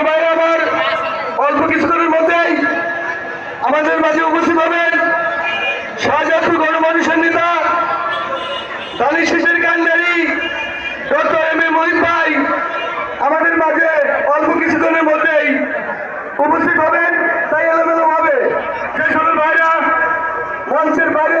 প্রিয় ভাই আমার অল্প কিছুক্ষণের মধ্যেই আমাদের মাঝে উপস্থিত হবেন শাহজাদপুর গণমানুষের নেতা দানি শিশের কান্ডারি, ডক্টর এম এ মহিত ভাই আমাদের মাঝে অল্প কিছুক্ষণের মধ্যেই উপস্থিত হবেন, তাই এলোমেলো ভাবে যে সকল ভাইরা মঞ্চের বাইরে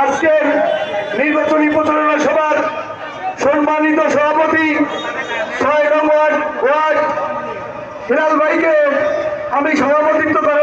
আজকের নির্বাচনী প্রচারণা সভার সম্মানিত সভাপতি ছয় নম্বর ওয়ার্ড হিলাল ভাইকে আমি সভাপতিত্ব করার